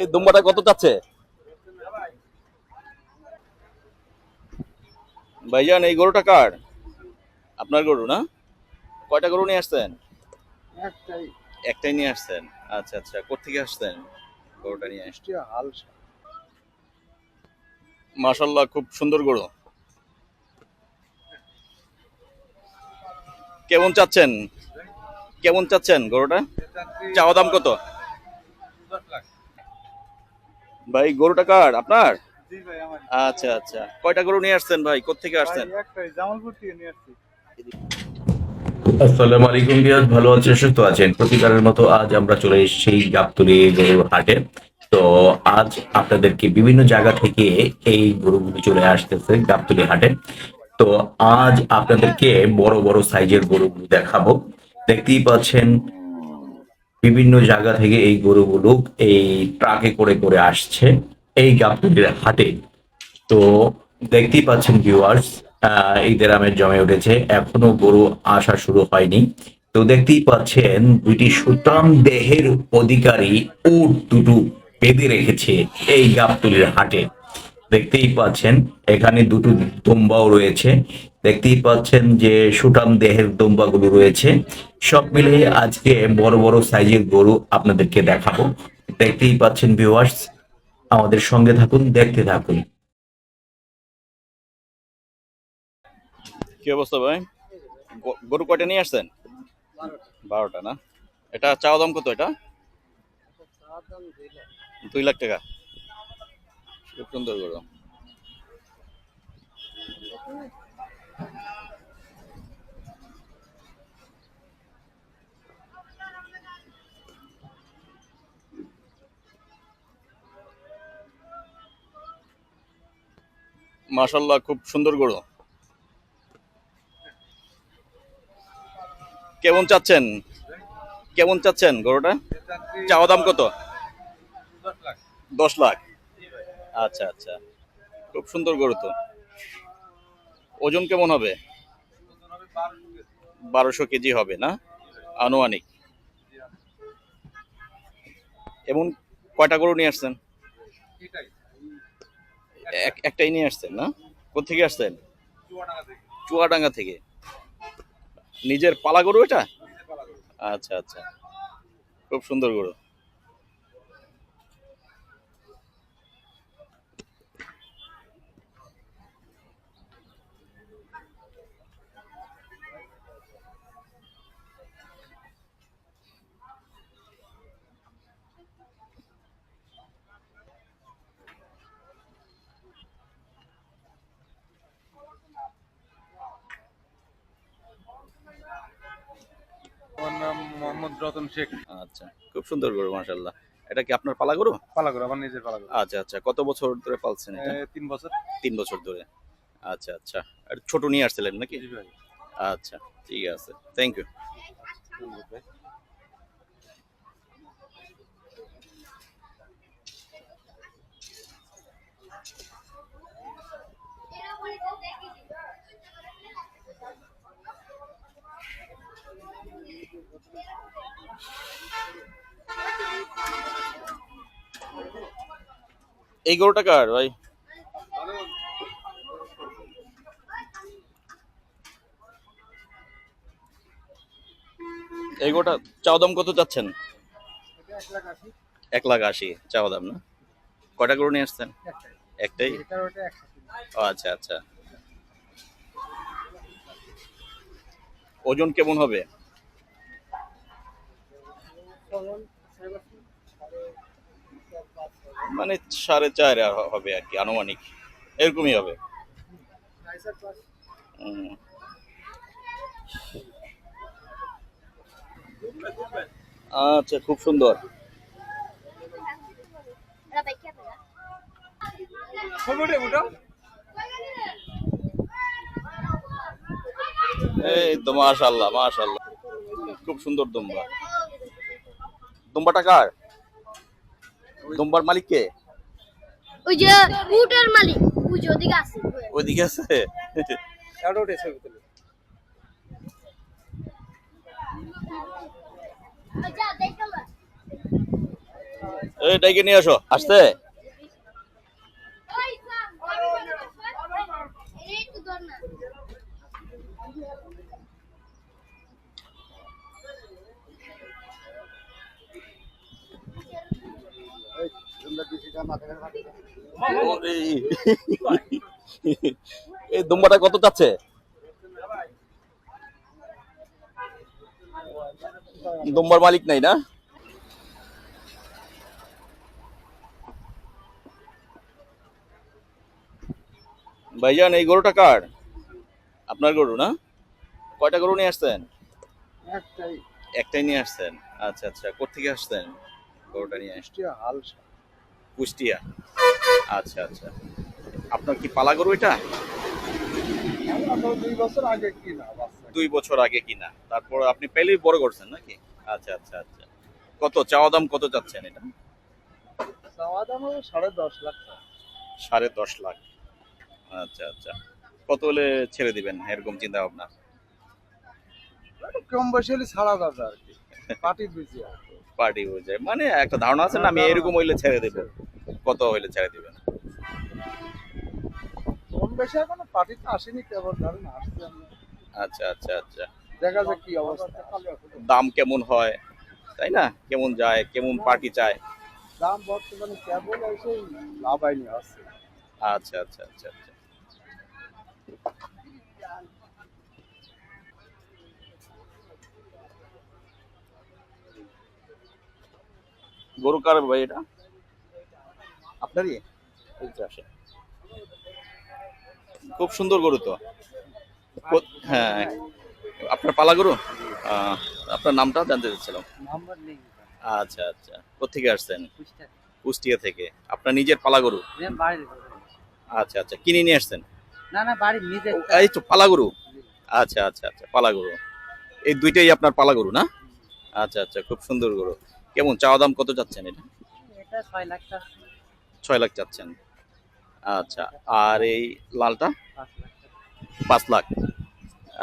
এই দুম্বাটা কত চাচ্ছে? ভাইজান এই গরুটা কার? আপনার গরু না? কয়টা গরু নিয়ে আসছেন? একটাই। নিয়ে আসছেন। আচ্ছা আচ্ছা কোথেকে আসছেন গরুটা নিয়ে? হাল মাশাল্লাহ খুব সুন্দর গরু। কেমন চাচ্ছেন? কেমন চাচ্ছেন গরুটা? চাওয়া দাম কত? ভাই গরুটা কার? আপনার? জি ভাই আমার আচ্ছা আচ্ছা। কয়টা গরু নিয়ে আসছেন ভাই? কোথেকে আসছেন? জামালপুর থেকে নিয়ে আসছি। আসসালামু আলাইকুম ভালো আছেন সুস্থ আছেন? প্রতিকারের মতো আজ আমরা চলে এসেছি গাবতলি গরুর হাটে। তো আজ আপনাদেরকে বিভিন্ন জায়গা থেকে এই গরুগুলি চলে আসতেছে গাবতলি হাটে। তো আজ আপনাদেরকে বড় বড় সাইজের গরুগুলো দেখাবো। দেখতেই পাচ্ছেন বিভিন্ন জায়গা থেকে এই গরুগুলো এই ট্রাকে করে করে আসছে, এই গাবতলির হাটে। তো দেখতেই পাচ্ছেন ভিউয়ার্স ঈদের আমের জমে উঠেছে। এখনও গরু আসা শুরু হয়নি। তো দেখতেই পাচ্ছেন, দুইটি সুতাম দেহের অধিকারী উট দুটো বেঁধে রেখেছে এই গাবতলির হাটে। দেখতেই পাচ্ছেন, এখানে দুটো দম্বাও রয়েছে। দেখতেই পাচ্ছেন যে সুটাম দেহের দম্বাগুলো রয়েছে। সব মিলে আজকে বড় বড় সাইজের গরু আপনাদেরকে দেখাবো। দেখতেই পাচ্ছেন ভিউয়ার্স আমাদের সঙ্গে থাকুন, দেখতে থাকুন। কি অবস্থা ভাই? গরু কয়টা নিয়ে আসছেন? বারোটা না? এটা চাওয়া দাম কত এটা? দুই লাখ টাকা। সুন্দর গরু। মাশাল্লাহ খুব সুন্দর গরু। কেমন চাচ্ছেন? কেমন চাচ্ছেন গরুটা? চাওয়া দাম কত? দশ লাখ। আচ্ছা আচ্ছা। খুব সুন্দর গরু তো। ওজন কেমন হবে? বারোশো কেজি হবে না? আনুমানিক। এমন কয়টা গরু নিয়ে আসছেন? একটাই নিয়ে আসতেন না? কোথেকে আসতেন চুয়াডাঙ্গা থেকে। নিজের পালা গরু এটা? আচ্ছা আচ্ছা। খুব সুন্দর গরু। শেখ। আচ্ছা খুব সুন্দর গরু মাশাল্লাহ এটা কি আপনার পালা গরু? পালাগড় আমার নিজের পালাগড় আচ্ছা আচ্ছা কত বছর ধরে পালছেন এটা? তিন বছর। তিন বছর ধরে। আচ্ছা আচ্ছা ছোট নিয়ে আসছিলেন নাকি? জি ভাই। আচ্ছা ঠিক আছে থ্যাংক ইউ এই গরুটা কার ভাই? এই গরুটা চাও দাম কত চাচ্ছেন? এক লাখ আশি, চাওয়া দাম না? কয়টা গরু নিয়ে আসছেন? একটাই? ও আচ্ছা আচ্ছা। ওজন কেমন হবে? মানে সাড়ে চার হবে আর কি আনুমানিক। এরকমই হবে। আচ্ছা খুব সুন্দর। এই তো মাশাল্লাহ মাশাল্লাহ খুব সুন্দর দুম্বা। দুম্বাটা কার? দুম্বার মালিক কে? ওই যে উটের মালিক ওই যে ওদিকে আছে। ওইদিকে আছে? উঠেছে এই ডাইকে নিয়ে আসো আসতে? এই দুম্বাটা কত চাচ্ছে? দুম্বার মালিক নাই না? ভাইজান এই গরুটা কার? আপনার গরু না? কয়টা গরু নিয়ে আসছেন? একটাই। একটাই নিয়ে আসছেন। আচ্ছা আচ্ছা কোথেকে আসছেন গরুটা নিয়ে? আসছেন হাল কুষ্টিয়া। আচ্ছা আচ্ছা। আপনার কি পালা গরু এটা? দুই বছর আগে কি না বাচ্চা। দুই বছর আগে কিনা। তারপর আপনি পেলেই বড় করছেন নাকি? আচ্ছা আচ্ছা আচ্ছা। কত? চাওয়া দাম কত চাচ্ছেন এটা? চাওয়া দাম সাড়ে দশ লাখ সাড়ে দশ লাখ। আচ্ছা আচ্ছা। কত হলে ছেড়ে দিবেন এরকম চিন্তা ভাবনা কম বেশি হলে ছাড়া যাবে আর কি। পার্টি বিজি পার্টি হয়ে যায়। মানে একটা ধারণা আছে না আমি এরকম হইলে ছেড়ে দেব। কত হইলে ছেড়ে দিবেন কম বেশি এখনও পার্টি তো আসেনি কেবল ধরেন আসছে আচ্ছা আচ্ছা আচ্ছা। দেখা যাক কি অবস্থা। দাম কেমন হয়? তাই না? কেমন যায়? কেমন পার্টি চায়? দাম বর্তমানে কেবল এসে লাভ আসছে আচ্ছা আচ্ছা আচ্ছা আচ্ছা। গরু কার ভাই এটা? আপনারই। খুব সুন্দর গরু তো। হ্যাঁ। আপনার পালা গরু? আপনার নামটা জানতে চাচ্ছিলাম। আচ্ছা আচ্ছা। কোথেকে আসছেন? কুষ্টিয়া থেকে। আপনার নিজের পালা গরু? আচ্ছা আচ্ছা। কিনে নিয়ে আসছেন? না না বাড়ির নিজে এই তো পালা গরু? আচ্ছা আচ্ছা আচ্ছা। পালা গরু। এই দুইটাই আপনার পালা গরু না? আচ্ছা আচ্ছা। খুব সুন্দর গরু। কেমন? চাওয়া দাম কত চাচ্ছেন এটা? এটা ছয় লাখ চাচ্ছেন। আচ্ছা আর এই লালটা? পাঁচ লাখ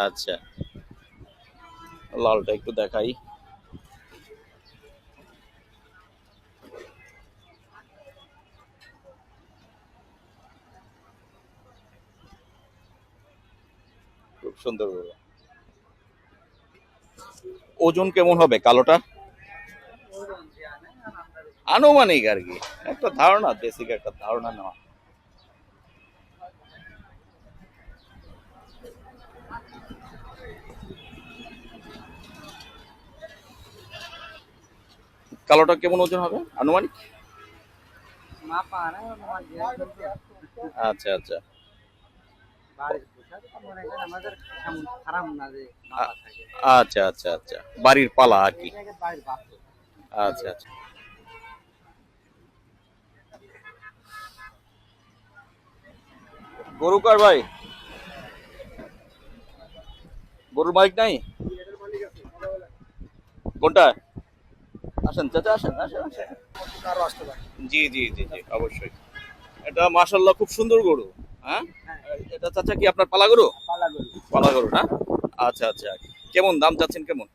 আচ্ছা লালটা একটু দেখাই। খুব সুন্দর ওজন কেমন হবে? কালোটা? আনুমানিক আর কি। একটা ধারণা বেসিক একটা ধারণা নেওয়া। কালোটা কেমন ওজন হবে? আনুমানিক। আচ্ছা আচ্ছা। আচ্ছা আচ্ছা আচ্ছা। বাড়ির পালা আর কি। আচ্ছা আচ্ছা। গরু কার ভাই? গরুর মালিক নাই? কোনটা? আসেন চাচা আসেন আসেন জি জি জি জি অবশ্যই। এটা মাশাল্লাহ খুব সুন্দর গরু হ্যাঁ? এটা চাচা কি আপনার পালা গরু? পালা গরু। পালা গরু না? আচ্ছা আচ্ছা। কেমন দাম চাচ্ছেন কেমন?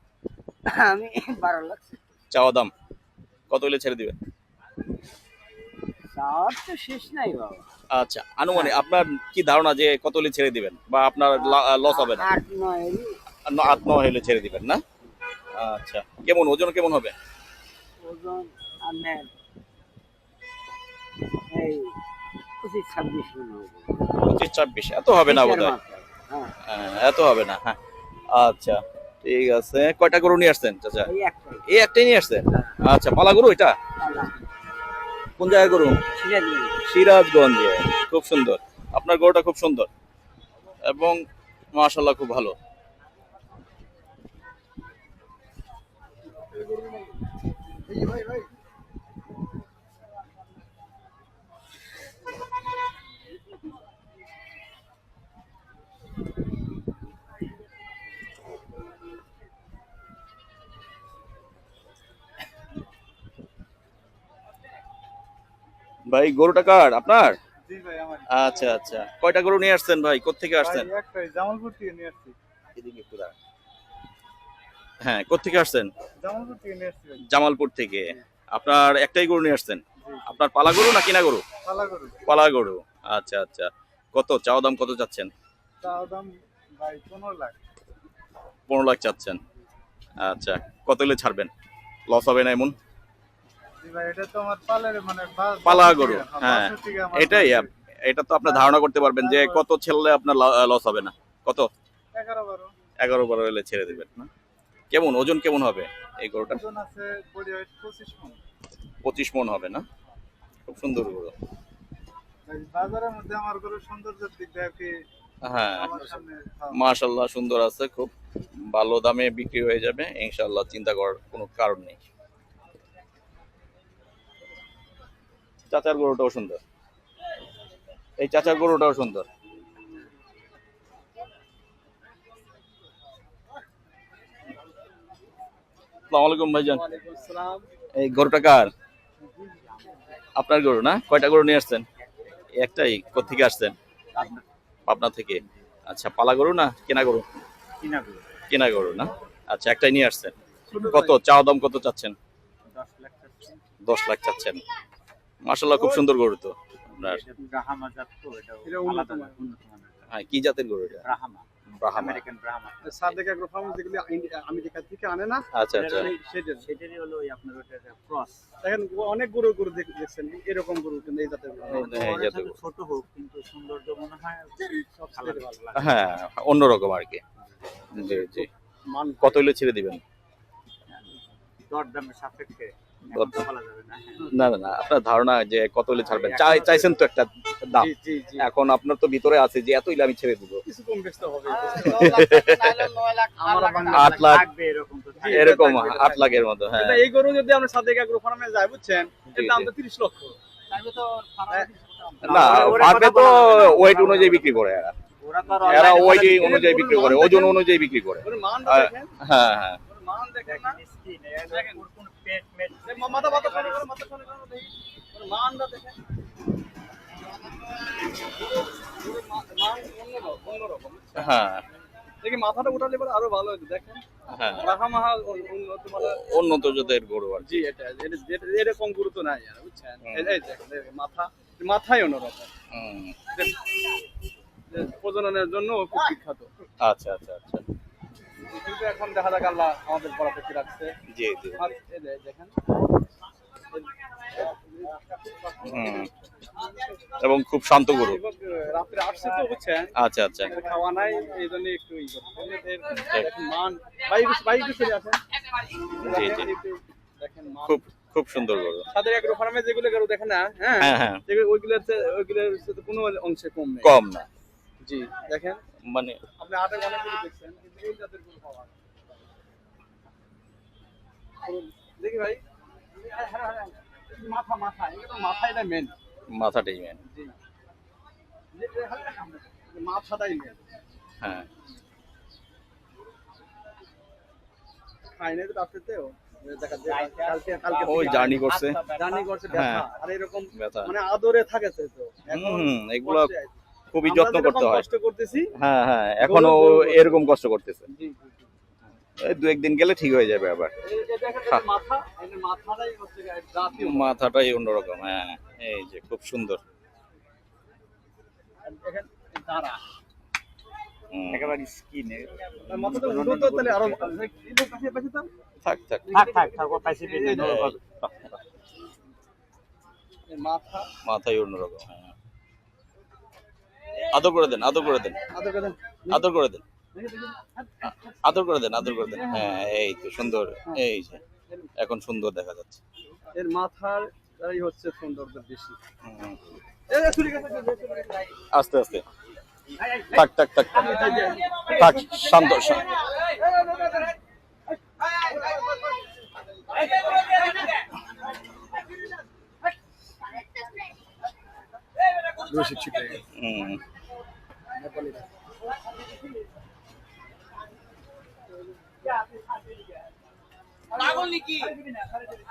আমি বারো লাখ। চাওয়া দাম। কত হলে ছেড়ে দিবেন? চাওয়ার তো শেষ নাই বাবা। আচ্ছা আনুমানিক আপনার কি ধারণা যে কত হলে ছেড়ে দিবেন? বা আপনার লস হবে না? আট নয় ন- আট নয় হলে ছেড়ে দিবেন না? আচ্ছা কেমন ওজন কেমন হবে? ওজন আপনার এই পঁচিশ ছাব্বিশ পঁচিশ ছাব্বিশ এত হবে না বোধ হয়। হ্যাঁ এত হবে না হ্যাঁ। আচ্ছা ঠিক আছে। কয়টা গরু নিয়ে আসছেন চাচা? এই একটাই। নিয়ে আসছেন? আচ্ছা পালা গরু এটা? কোন জায়গায় করুন সিরাজগঞ্জ। খুব সুন্দর। আপনার গরুটা খুব সুন্দর। এবং মাশাল্লাহ খুব ভালো। ভাই ভাই ভাই গরুটা কার? আপনার? আচ্ছা আচ্ছা। কয়টা গরু নিয়ে আসছেন ভাই? কোথেকে আসছেন? জামালপুর থেকে নিয়ে আসছি। এদিকে একটু দাঁড়ান। হ্যাঁ কোথেকে আসছেন? জামালপুর থেকে নিয়ে আসছি জামালপুর থেকে। আপনার একটাই গরু নিয়ে আসছেন? আপনার পালা গরু না কিনা গরু? পালা গরু। পালা গরু। আচ্ছা আচ্ছা। কত? চাওয়া দাম কত চাচ্ছেন? চাও দাম ভাই লাখ। পনেরো লাখ চাচ্ছেন। আচ্ছা কত হলে ছাড়বেন? লস হবে না এমন? পালা গরু থেকে, হ্যাঁ। এটাই। এটা তো আপনার ধারণা করতে পারবেন যে কত ছেলে আপনার লস হবে না। কত? এগারো বারো। হলে ছেড়ে দেবেন না? কেমন ওজন কেমন হবে এই গরুটা পঁচিশ মন। হবে না? খুব সুন্দর গরু। বাজারের মধ্যে আমার গরুর সৌন্দর্যের দিক কি হ্যাঁ হ্যাঁ। মাশাল্লাহ সুন্দর আছে খুব ভালো দামে বিক্রি হয়ে যাবে। ইনশাল্লাহ চিন্তা করার কোনো কারণ নেই। চাচার গরুটাও সুন্দর। এই চাচার গরুটাও সুন্দর। আলাইকুম ভাইজান। এই গরুটা কার? আপনার গরু না? কয়টা গরু নিয়ে আসছেন? একটাই কোথেকে আসছেন? পাবনা থেকে। আচ্ছা পালা গরু না কেনা গরু? কেনা গরু। না? আচ্ছা একটাই নিয়ে আসছেন। কত? চাওয়া দাম কত চাচ্ছেন? দশ লাখ টাকা দশ লাখ চাচ্ছেন। মাসাল্লাহ খুব সুন্দর গরু তো। আপনার হ্যাঁ কি জাতের গরু এটা? থেকে আনে না আচ্ছা আচ্ছা। সেটারই হলো আপনার ওটা ক্রস দেখেন অনেক গরু গরু দেখছেন এরকম গরু কিন্তু এই জাতের গরু। ছোট হোক কিন্তু সৌন্দর্য মনে হয় হ্যাঁ অন্যরকম আর কি। জি জি। মান কত হলে ছেড়ে দিবেন? দর দামের সাপেক্ষে। না হ্যাঁ। না না আপনার ধারণা যে কত হলে ছাড়বেন চাই চাইছেন তো একটা দাম জি জি জি এখন আপনার তো ভিতরে আছে যে এত হলে আমি ছেড়ে দিব আট লাখ। এরকম তো থাকে। এরকম আট লাখের মতো হ্যাঁ এই গরু যদি আমরা সাদেক এগ্রো ফার্মে যাই বুঝছেন দাম তো তিরিশ লক্ষ হ্যাঁ। না ফার্মে তো। ওয়েট অনুযায়ী বিক্রি করে এরা ওয়েট অনুযায়ী বিক্রি করে ওজন অনুযায়ী বিক্রি করে মান হ্যাঁ হ্যাঁ কোন পেট মেট মাথা মাথা শোনে করো, মাথা শোনে করো, মানটা দেখেন ওর মা- অন্যরকম, অন্যরকম। হ্যাঁ। দেখি মাথাটা উঠালে পরে আরও ভালো হতো দেখেন। হ্যাঁ। রাহা উন্নত মানের উন্নত জাতের গরু আর জি এটা এরকম গুরুত্ব নাই আর বুঝছেন? এই- দেখেন, মাথা মাথায় অন্যরকম। হুম। প্রজননের জন্য খুব বিখ্যাত। আচ্ছা আচ্ছা আচ্ছা। কিন্তু এখন দেখা যাক আল্লাহ আমাদের পরাপক্ষে রাখছে। জি জি। দেখেন। এবং খুব শান্ত গরু। রাত্রে আসছে তো বুঝছেন? আচ্ছা আচ্ছা। খাওয়া নাই এই জন্য একটু মান বাইক বাইক চলে আসেন জি জি। দেখেন খুব খুব সুন্দর গরু। সাদের এগ্রো ফার্মে যেগুলো গরু দেখেন না হ্যাঁ? হ্যাঁ হ্যাঁ। ওইগুলোর ওইগুলোর কোনো অংশে কম নেই। কম না। জি দেখেন। মানে আপনি আটের অনেক গরু দেখছেন। দেখি ভাই। মাথা এটা মেন মাথাটাই মেন। মাথাটাই মেন হ্যাঁ তো রাত্রেতেও দেখা যায় কালকে কালকে ওই জার্নি করছে জার্নি করছে হ্যাঁ। আর এরকম মানে আদরে থাকে তো তো এখন হুম এগুলো কষ্টে আছে। খুবই যত্ন করতে হয়। কষ্ট করতেছি হ্যাঁ হ্যাঁ এখনও। এরকম কষ্ট করতেছে। দু একদিন গেলে ঠিক হয়ে যাবে আবার। এই যে দেখেন এটা মাথা এই যে মাথাটাই অন্যরকম হ্যাঁ এই যে খুব সুন্দর। একেবারে স্কিন তাহলে আরও থাক। থাক থাক। থাক থাক ও পাইছে পেয়ে এই যে- নেব। এই মাথা। মাথায় অন্যরকম হ্যাঁ। আদর করে দেন আদর করে দেন আদর করে দেন। আদর করে দেন। আদর করে দেন আদর করে দেন হ্যাঁ এই তো সুন্দর এই যে এখন সুন্দর দেখা যাচ্ছে এর মাথার এই হচ্ছে সৌন্দর্য বেশি হুম। আস্তে আস্তে থাক থাক থাক থাক। শান্ত শান্ত। ছিটে গেছে। হুম